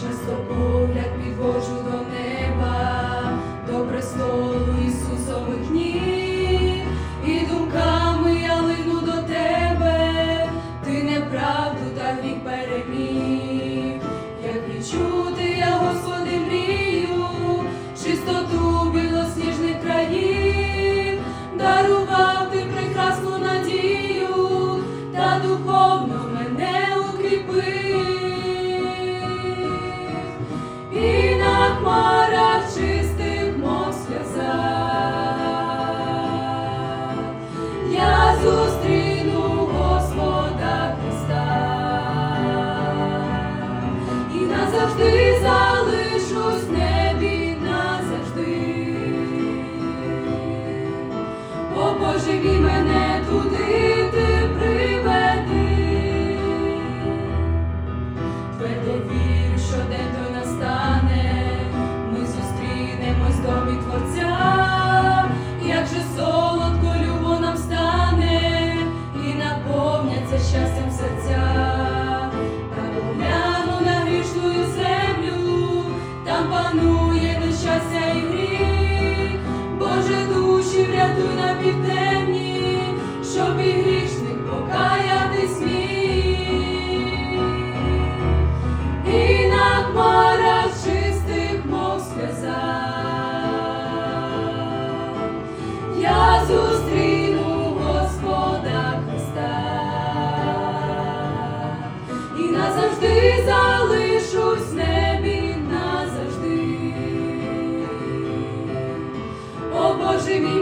часто погляд підвожу до неба, до престолу Ісусових ніг, і думками я лину до тебе, ти неправду та гріх переміг, як відчути я, Господи, мрію, чистоту білосніжних країв, дарував ти прекрасну надію, та духовно хмарах чистих, мов сльоза, я зустріну Господа Христа і назавжди залишусь в небі назавжди. О Боже, мене туди приведи. південні, щоб і грішник покаятись міг. І на хмарах чистих мов сльоза я зустріну Господа Христа і назавжди залишусь небі назавжди. О Боже мій